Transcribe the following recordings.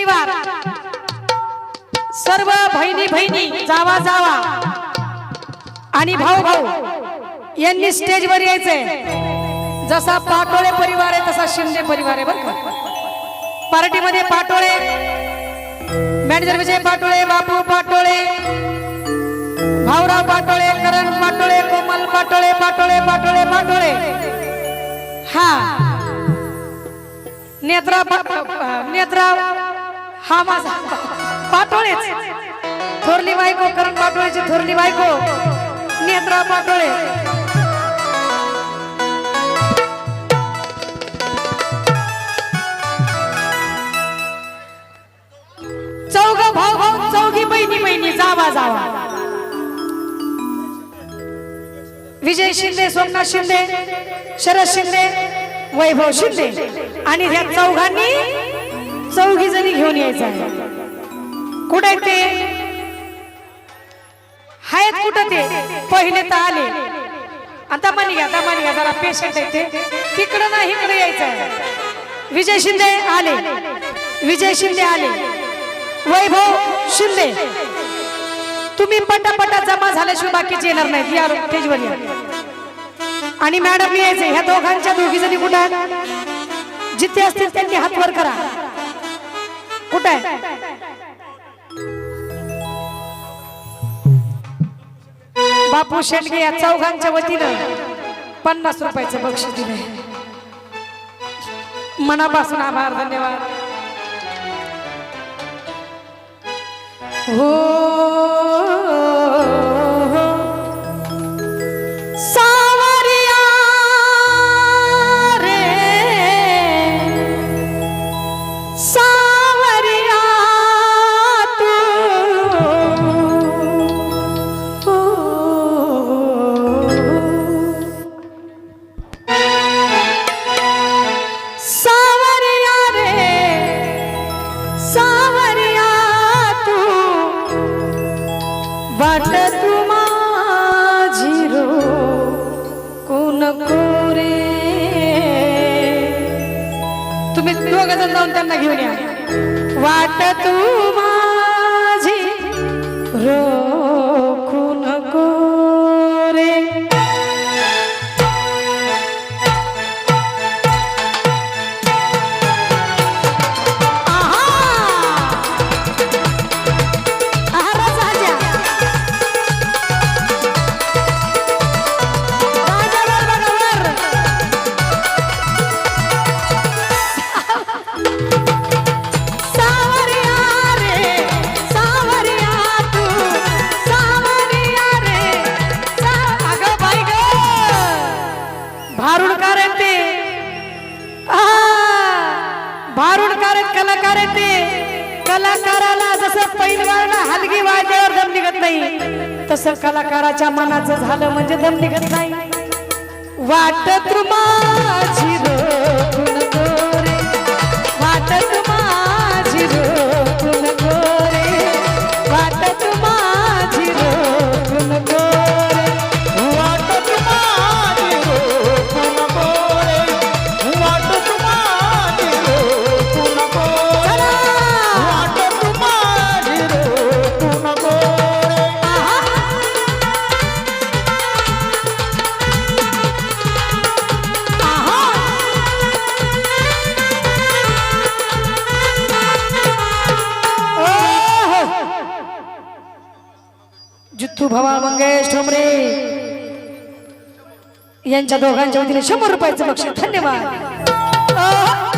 परिवार. सर्व बहिणी बहिणी जावा जावा. आणि भाऊ भाऊ यांनी स्टेजवर यायचंय. जसा पाटोळे परिवार आहे तसा शिंदे परिवार आहे बरं का? पार्टीमध्ये पाटोळे मॅनेजर विजय पाटोळे बापू पाटोळे भाऊराव पाटोळे करण पाटोळे कोमल पाटोळे पाटोळे पाटोळे पाटोळे. हा. नेत्रा नेत्रा हा माझा. पाटोळेच. थोरली बायको करण पाटोळेची थोरली बायको. नेत्रा पाटोळे. चौघ भाऊ भाऊ चौघी बहिणी बहिणी जावा जावा. विजय शिंदे सोमनाथ शिंदे शरद शिंदे वैभव शिंदे. आणि ह्या चौघांनी घेऊन यायचं आहे कुठे ते? आहेत कुठं ते? पहिले तर आले. आता मानी घ्या आता मानी घ्या जरा पेशंट आहे ते. तिकडं नाही इकडे यायचं आहे विजय शिंदे आले. विजय शिंदे आले. वैभव शिंदे. तुम्ही पटापटा जमा झाल्याशिवाय बाकीचे येणार नाहीत. या स्टेजवर या. आणि मॅडम यायचे ह्या दोघांच्या दोघी जणी कुठं जिथे असतील त्यांनी हातवर करा. कुठं आहे? बापू शेंडगे या चौघांच्या वतीनं पन्नास रुपयाचं बक्षीस दिले मनापासून आभार धन्यवाद. हो. पुरे कोरे तुम्ही दोघ जण जाऊन त्यांना घेऊन या. वाट तू माझी रो कलाकार आहेत ते कलाकाराला जसं पैलवानाला हलगी वाजल्यावर दम निघत नाही तसं कलाकाराच्या मनाचं झालं म्हणजे दम निघत नाही. वाटत माझी यांच्या दोघांच्या वतीने शंभर रुपयाचं बक्षीस. धन्यवाद.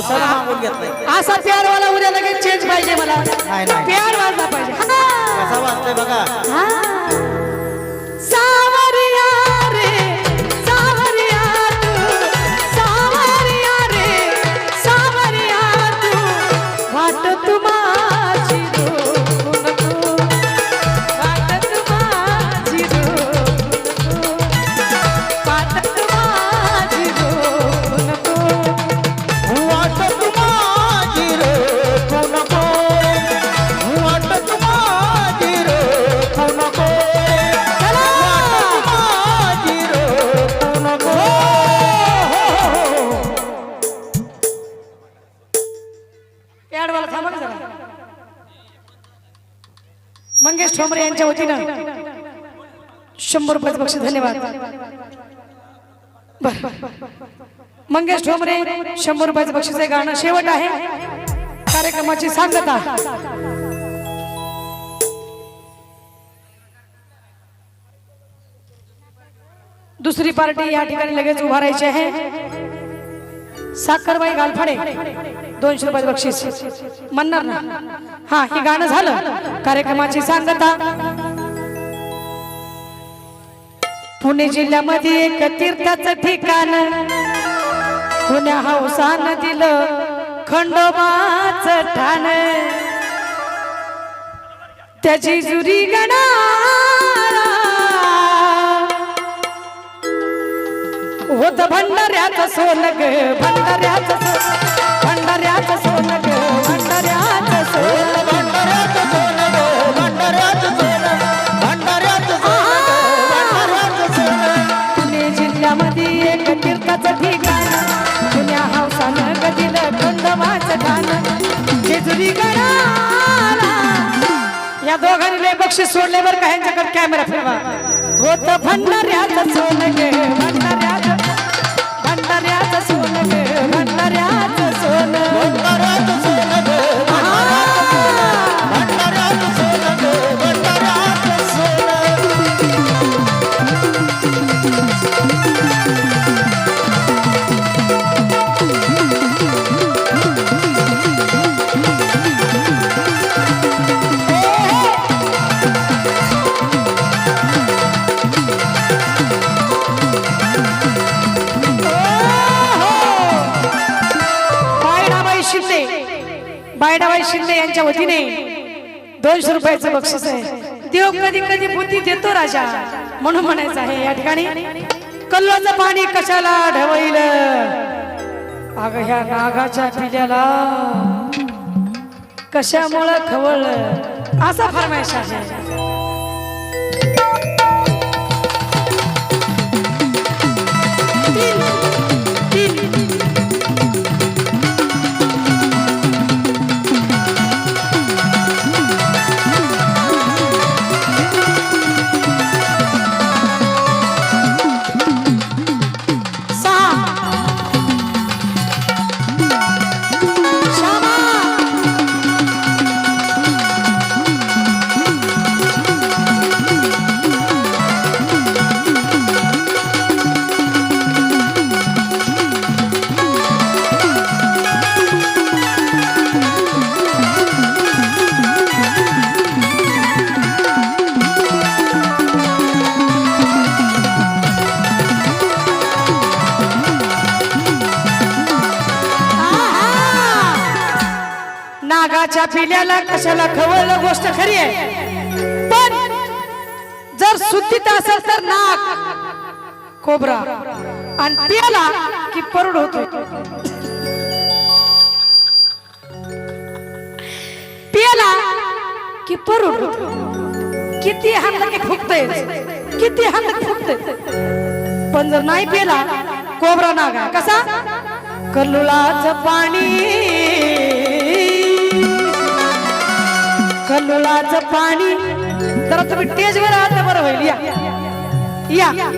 हौसाला मागून घेतलाय असा प्यारवाला उद्या लगेच चेंज पाहिजे मला नाही, नाही. प्यार वाजला पाहिजे हा. कसा वाचतोय बघा हा. म्हणजे मंगेश ठोंबरे यांच्या वतीनं शंभर रुपयाच बक्षीस धन्यवाद. बर. मंगेश ठोंबरे शंभर रुपयाचं बक्षीस गाणं शेवट आहे. कार्यक्रमाची सांगता. दुसरी पार्टी या ठिकाणी लगेच उभारायची आहे. साखरबाई गालफाडे. दोनशे रुपये बक्षीस. म्हणणार ना? हा हे गाणं झालं. कार्यक्रमाची सांगता. पुणे जिल्ह्यामध्ये एक तीर्थाचं ठिकाण. पुण्या हौसानं दिलं खंडोबाच ठाण. त्याची जुरी गणा होत भंडाऱ्याचं सोन ग भंडाऱ्याचं सोन. भंडाऱ्याचं सोन ग भंडाऱ्याचं सोन भंडाऱ्याचं सोन ग. भंडाऱ्याचं सोन भंडाऱ्याचं सोन गं, भंडाऱ्याचं सोनं. पुणे जिल्ह्यामध्ये एक तीर्थाचं ठिकाण पुण्या हौसानं गदिलं खंडोबाचं ठाण. जेजुरी गडाला या दोघांनी लय बक्षीस सोडले बरं का ह्यांच्याकडे कॅमेरा फिरवा. होत भंडाऱ्याचं सोन ग भंडाऱ्याचं भंडाऱ्याचं यांच्या वतीने दोनशे रुपयाचं बक्षीस आहे. देव कधी कधी बुद्धी देतो राजा म्हणून म्हणायचं आहे. या ठिकाणी कल्लोचं पाणी कशाला ढवईल अग ह्या नागाच्या पिल्याला कशामुळं खवळलं? असा फरमायश आहे. तीन नागाच्या पिल्याला कशाला खवळलं गोष्ट खरी आहे? पण जर शुद्धीत असेल तर नाक खोबरा आणि पियाला की परुड होतो. पियाला की परुड होतो. किती हाणलं की फुकतय. किती हाणलं की फुकतय. पण जर नाही पिला कोबरा नागा कसा? कल्लुलाच पाणी. कल्लुलाचं पाणी. तर तुम्ही टेजवर आहात बरं होईल. या. या.